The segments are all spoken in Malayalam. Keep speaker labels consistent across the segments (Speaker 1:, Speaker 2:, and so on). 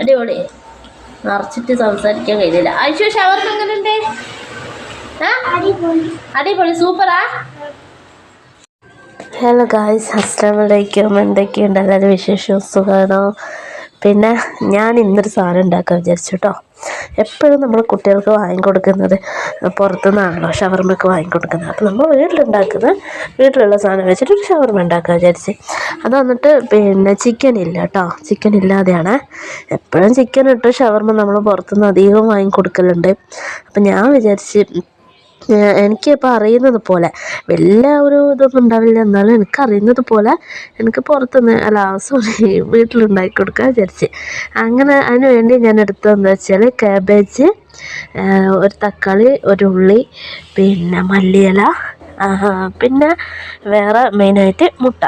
Speaker 1: അടിപൊളി. നിറച്ചിട്ട് സംസാരിക്കാൻ കഴിയില്ല. ഐശു ഷവർമ എങ്ങനെയുണ്ട് അടിപൊളി. സൂപ്പറാ? ഹലോ ഗായ്സ് അസ്സാം വലൈക്കും എന്തൊക്കെയുണ്ട്? എല്ലാവരും വിശേഷം സുഖമാണോ? പിന്നെ ഞാൻ ഇന്നൊരു സാധനം ഉണ്ടാക്കാൻ വിചാരിച്ചു കേട്ടോ എപ്പോഴും നമ്മൾ കുട്ടികൾക്ക് വാങ്ങിക്കൊടുക്കുന്നത് പുറത്തുനിന്നാണല്ലോ ഷവർമ്മയ്ക്ക് വാങ്ങിക്കൊടുക്കുന്നത്. അപ്പോൾ നമ്മൾ വീട്ടിലുണ്ടാക്കുന്ന വീട്ടിലുള്ള സാധനം വെച്ചിട്ട് ഒരു ഷവർമ്മ ഉണ്ടാക്കാൻ വിചാരിച്ച്. അത് വന്നിട്ട് പിന്നെ ചിക്കൻ ഇല്ല കേട്ടോ ചിക്കൻ ഇല്ലാതെയാണ്. എപ്പോഴും ചിക്കൻ ഇട്ട് ഷവർമ്മ നമ്മൾ പുറത്തുനിന്ന് അധികം വാങ്ങിക്കൊടുക്കലുണ്ട്. അപ്പം ഞാൻ വിചാരിച്ച് എനിക്കിപ്പോൾ അറിയുന്നത് പോലെ വലിയ ഒരു ഇതൊന്നും ഉണ്ടാവില്ല. എന്നാലും എനിക്കറിയുന്നത് പോലെ എനിക്ക് പുറത്തുനിന്ന് അല്ല സോറി വീട്ടിലുണ്ടാക്കി കൊടുക്കാൻ വിചാരിച്ച്. അങ്ങനെ അതിന് വേണ്ടി ഞാൻ എടുത്തതെന്ന് വെച്ചാൽ കാബേജ് ഒരു തക്കാളി ഒരു ഉള്ളി പിന്നെ മല്ലിയില പിന്നെ വേറെ മെയിനായിട്ട് മുട്ട.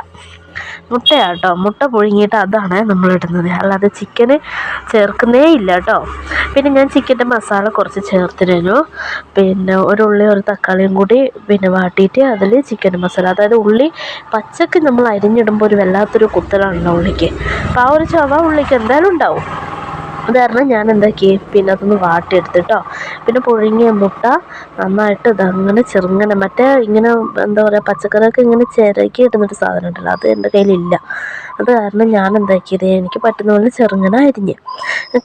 Speaker 1: മുട്ടയാട്ടോ. മുട്ട പുഴുങ്ങിയിട്ട് അതാണ് നമ്മൾ ഇടുന്നത്. അല്ലാതെ ചിക്കന് ചേർക്കുന്നേ ഇല്ല കേട്ടോ പിന്നെ ഞാൻ ചിക്കന്റെ മസാല കുറച്ച് ചേർത്തിരുന്നു പിന്നെ ഒരു ഉള്ളി ഒരു തക്കാളിയും കൂടി പിന്നെ വാട്ടിയിട്ട് അതിൽ ചിക്കൻ മസാല അതായത് ഉള്ളി പച്ചക്ക് നമ്മൾ അരിഞ്ഞിടുമ്പോൾ ഒരു വല്ലാത്തൊരു കുത്തലാണല്ലോ ഉള്ളിക്ക്. അപ്പോൾ ആ ഒരു ചവ ഉള്ളിക്ക് എന്തായാലും ഉണ്ടാവും. അത് കാരണം ഞാൻ എന്താക്കി? പിന്നെ അതൊന്ന് വാട്ടിയെടുത്തിട്ടോ പിന്നെ പുഴുങ്ങിയ മുട്ട നന്നായിട്ട് ഇതങ്ങനെ ചെറുങ്ങനെ മറ്റേ ഇങ്ങനെ എന്താ പറയുക പച്ചക്കറിയൊക്കെ ഇങ്ങനെ ചിരകി ഇടുന്നൊരു സാധനം ഉണ്ടല്ലോ അത് എന്റെ കയ്യിലില്ല. അത് കാരണം ഞാൻ എന്താക്കിയത് എനിക്ക് പറ്റുന്ന പോലെ ചെറുങ്ങനെ അരിഞ്ഞ്.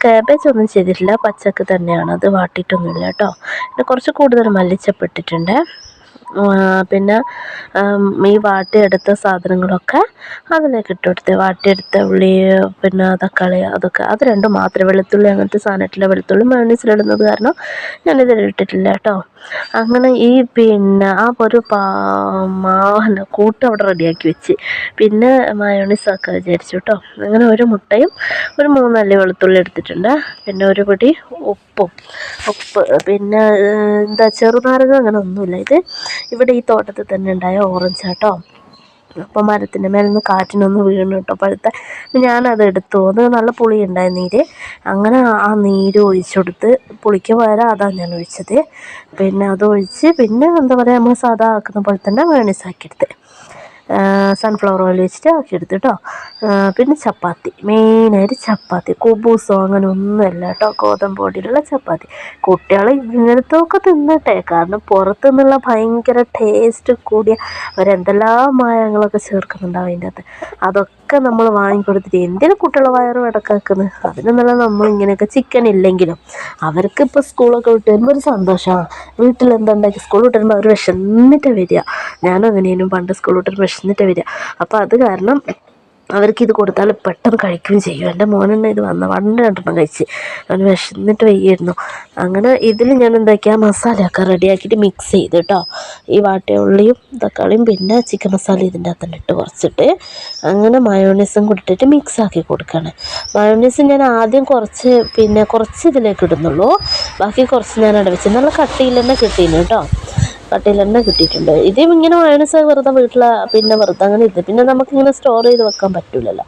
Speaker 1: കാബേജ് ഒന്നും ചെയ്തിട്ടില്ല പച്ചക്ക് തന്നെയാണ്. അത് വാട്ടിയിട്ടൊന്നുമില്ല കേട്ടോ. പിന്നെ കുറച്ച് കൂടുതൽ മല്ലിച്ചപ്പ് ഇട്ടിട്ടുണ്ട്. പിന്നെ ഈ വാട്ടിയെടുത്ത സാധനങ്ങളൊക്കെ അതിലേക്ക് ഇട്ട് കൊടുത്ത് വാട്ടിയെടുത്ത ഉള്ളി പിന്നെ തക്കാളി അതൊക്കെ അത് രണ്ടും മാത്രമേ വെളുത്തുള്ളി അങ്ങനത്തെ സാധനത്തിലെ വെളുത്തുള്ളി മയോണീസിലിടുന്നത് കാരണം ഞാനിതിൽ ഇട്ടിട്ടില്ല കേട്ടോ. അങ്ങനെ ഈ പിന്നെ ആ ഒരു മാവല്ല കൂട്ട് അവിടെ റെഡിയാക്കി വെച്ച്. പിന്നെ മയോണീസ് ആക്കാൻ വിചാരിച്ചു കേട്ടോ അങ്ങനെ ഒരു മുട്ടയും ഒരു മൂന്നല്ലി വെളുത്തുള്ളി എടുത്തിട്ടുണ്ട്. പിന്നെ ഒരു പിടി ഉപ്പും. ഉപ്പ്. പിന്നെ എന്താ ചെറുനാരങ്ങ അങ്ങനെ ഒന്നുമില്ല. ഇത് ഇവിടെ ഈ തോട്ടത്തിൽ തന്നെ ഉണ്ടായ ഓറഞ്ച് കേട്ടോ അപ്പോൾ മരത്തിന്റെ മേലെ നിന്ന് കാറ്റിനൊന്ന് വീണു കേട്ടോ പഴുത്ത. ഞാനത് എടുത്തു. അത് നല്ല പുളി ഉണ്ടായി നീര്. അങ്ങനെ ആ നീര് ഒഴിച്ചെടുത്ത് പുളിക്ക് പകരം അതാണ് ഞാൻ ഒഴിച്ചത്. പിന്നെ അത് ഒഴിച്ച് പിന്നെ എന്താ പറയുക നമ്മൾ സാധാ ആക്കുന്ന പോലെ തന്നെ വേണീസ് ആക്കിയെടുത്ത് സൺഫ്ലവർ ഓയിൽ വെച്ചിട്ട് ആക്കി കേട്ടോ പിന്നെ ചപ്പാത്തി. മെയിനായിട്ട് ചപ്പാത്തി. കുബൂസോ അങ്ങനെ ഒന്നുമല്ല കേട്ടോ ഗോതമ്പ് പൊടിയിലുള്ള ചപ്പാത്തി. കുട്ടികൾ ഇങ്ങനത്തെ ഒക്കെ തിന്നട്ടെ. കാരണം പുറത്തു നിന്നുള്ള ഭയങ്കര ടേസ്റ്റ് കൂടിയ അവരെന്തെല്ലാം മായങ്ങളൊക്കെ ചേർക്കുന്നുണ്ടാവും അതിന്റെ അകത്ത്. അതൊക്കെ നമ്മൾ വാങ്ങിക്കൊടുത്തിട്ട് എന്തിനും കുട്ടികളെ വയറ് വടക്കാക്കുന്നത്? അതിനൊന്നല്ല നമ്മൾ ഇങ്ങനെയൊക്കെ ചിക്കൻ ഇല്ലെങ്കിലും. അവർക്ക് ഇപ്പോൾ സ്കൂളൊക്കെ വിട്ട് വരുമ്പോൾ ഒരു സന്തോഷമാണ് വീട്ടിൽ എന്തുണ്ടാക്കി സ്കൂൾ വിട്ട് വരുമ്പോൾ അവർ വിശന്നിട്ട് വരിക. ഞാനും അങ്ങനെയും പണ്ട് സ്കൂൾ വിട്ട് വിശന്നിട്ട് വരിക. അപ്പോൾ അത് കാരണം അവർക്ക് ഇത് കൊടുത്താൽ പെട്ടെന്ന് കഴിക്കുകയും ചെയ്യും. എന്റെ മോനെന്നെ ഇത് വന്ന പണ്ട് രണ്ടെണ്ണം കഴിച്ച്. അവന് വിശന്നിട്ട് വയ്യായിരുന്നു. അങ്ങനെ ഇതിൽ ഞാൻ എന്താക്കിയാൽ മസാലയൊക്കെ റെഡിയാക്കിയിട്ട് മിക്സ് ചെയ്ത് കേട്ടോ ഈ വാട്ടയുള്ളിയും തക്കാളിയും പിന്നെ ചിക്കൻ മസാല ഇതിന്റെ അകത്തന്നെ ഇട്ട് കുറച്ചിട്ട് അങ്ങനെ മയോണീസും കൂടിട്ടിട്ട് മിക്സ് ആക്കി കൊടുക്കുകയാണ്. മയോണീസ് ഞാൻ ആദ്യം കുറച്ച് പിന്നെ കുറച്ച് ഇതിലേക്ക് ഇടുന്നുള്ളൂ. ബാക്കി കുറച്ച് ഞാൻ അടവെച്ച് നല്ല കട്ടിയിൽ തന്നെ കിട്ടിയിരുന്നു കേട്ടോ കട്ടിയിൽ തന്നെ കിട്ടിയിട്ടുണ്ട്. ഇതും ഇങ്ങനെ മയണസ് വെറുതെ വീട്ടിൽ പിന്നെ വെറുതെ അങ്ങനെ ഇത് പിന്നെ നമുക്കിങ്ങനെ സ്റ്റോർ ചെയ്ത് വെക്കാൻ പറ്റില്ലല്ലോ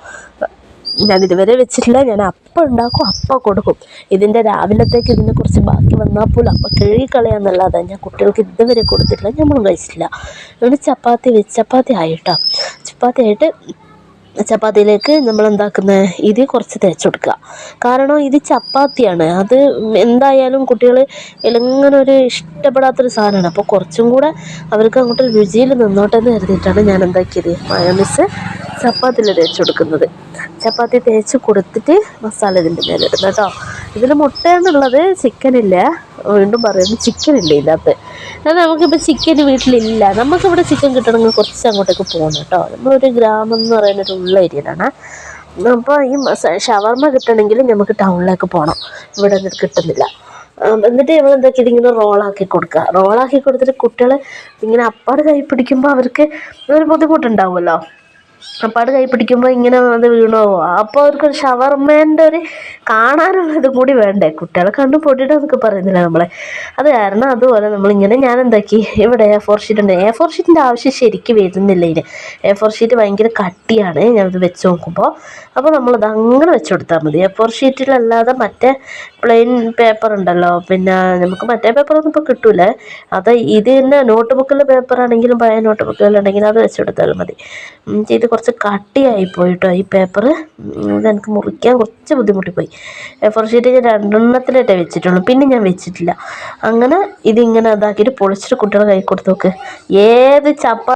Speaker 1: ഞാൻ ഇതുവരെ വെച്ചിട്ടില്ല. ഞാൻ അപ്പം ഉണ്ടാക്കും അപ്പം കൊടുക്കും. ഇതിന്റെ രാവിലത്തേക്ക് ഇതിനെ കുറച്ച് ബാക്കി വന്നാൽ പോലും അപ്പം കഴുകി കളയാന്നല്ലാതെ ഞാൻ കുട്ടികൾക്ക് ഇതുവരെ കൊടുത്തിട്ടില്ല. നമ്മളും കഴിച്ചിട്ടില്ല. ഇവിടെ ചപ്പാത്തി വെച്ച് ചപ്പാത്തി ആയിട്ടോ? ചപ്പാത്തി ആയിട്ട് ചപ്പാത്തിയിലേക്ക് നമ്മൾ എന്താക്കുന്നത് ഇത് കുറച്ച് തേച്ച് കൊടുക്കുക. കാരണം ഇത് ചപ്പാത്തിയാണ്. അത് എന്തായാലും കുട്ടികൾ എങ്ങനെ ഒരു ഇഷ്ടപ്പെടാത്തൊരു സാധനമാണ്. അപ്പോൾ കുറച്ചും കൂടെ അവർക്ക് അങ്ങോട്ട് രുചിയിൽ നിന്നോട്ടെ എന്ന് കരുതിയിട്ടാണ് ഞാൻ എന്താക്കിയത് മയോണീസ് ചപ്പാത്തിയിൽ തേച്ച് കൊടുക്കുന്നത്. ചപ്പാത്തി തേച്ച് കൊടുത്തിട്ട് മസാല ഇതിന്റെ മേലെ ഇടുന്നത് കേട്ടോ. ഇതിൽ മുട്ട എന്നുള്ളത് ചിക്കനില്ല വീണ്ടും പറയുന്നത് ചിക്കൻ ഇല്ല ഇതിനകത്ത്. എന്നാൽ നമുക്കിപ്പോൾ ചിക്കൻ വീട്ടിലില്ല. നമുക്കിവിടെ ചിക്കൻ കിട്ടണമെങ്കിൽ കുറച്ച് അങ്ങോട്ടേക്ക് പോകണം കേട്ടോ. നമ്മളൊരു ഗ്രാമം എന്ന് പറയുന്ന ഒരു ഉള്ള ഏരിയയിലാണ് അപ്പോൾ ഈ ഷവർമ്മ കിട്ടണമെങ്കിൽ നമുക്ക് ടൗണിലേക്ക് പോകണം ഇവിടെ നിന്ന് കിട്ടുന്നില്ല. എന്നിട്ട് നമ്മൾ എന്താക്കി ഇതിങ്ങനെ റോളാക്കി കൊടുക്കുക റോളാക്കി കൊടുത്തിട്ട് കുട്ടികൾ ഇങ്ങനെ അപ്പാട് കൈ പിടിക്കുമ്പോൾ അവർക്ക് ഒരു ബുദ്ധിമുട്ടുണ്ടാവുമല്ലോ. അപ്പാട് കൈ പിടിക്കുമ്പോൾ ഇങ്ങനെ അത് വീണോ അപ്പോൾ അവർക്കൊരു ഷവർമേന്റെ ഒരു കാണാനുള്ള ഇതും കൂടി വേണ്ടേ? കുട്ടികളെ കണ്ടു പൊട്ടിയിട്ട് എന്നൊക്കെ പറയുന്നില്ല നമ്മളെ? അത് കാരണം അതുപോലെ നമ്മളിങ്ങനെ ഞാൻ എന്താക്കി ഇവിടെ എ ഫോർ ഷീറ്റ് ഉണ്ട്. എ ഫോർ ഷീറ്റിന്റെ ആവശ്യം ശരിക്കും വരുന്നില്ല ഇതിന് എ ഫോർ ഷീറ്റ് ഭയങ്കര കട്ടിയാണ്. ഞാനത് വെച്ച് നോക്കുമ്പോൾ അപ്പോൾ നമ്മളത് അങ്ങനെ വെച്ച് കൊടുത്താൽ മതി. എ ഫോർ ഷീറ്റിലല്ലാതെ മറ്റേ പ്ലെയിൻ പേപ്പർ ഉണ്ടല്ലോ. പിന്നെ നമുക്ക് മറ്റേ പേപ്പറൊന്നും ഇപ്പോൾ കിട്ടൂലേ. അത് ഇത് തന്നെ നോട്ട് ബുക്കിലെ പേപ്പർ ആണെങ്കിലും പഴയ നോട്ട് ബുക്കുകളുണ്ടെങ്കിലും അത് വെച്ച് കൊടുത്താലും മതി. ഇത് കുറച്ച് കട്ടിയായി പോയിട്ടോ ഈ പേപ്പർ ഇതെനിക്ക് മുറിക്കാൻ കുറച്ച് ബുദ്ധിമുട്ടിപ്പോയി. പോയി ഫോർ ഷീറ്റ് ഞാൻ രണ്ടെണ്ണത്തിലായിട്ടേ വെച്ചിട്ടുള്ളൂ. പിന്നെ ഞാൻ വെച്ചിട്ടില്ല. അങ്ങനെ ഇതിങ്ങനെ ഇതാക്കിയിട്ട് പൊളിച്ചിട്ട് കുട്ടികളെ കൈ കൊടുത്തു നോക്ക്. ഏത് ചപ്പ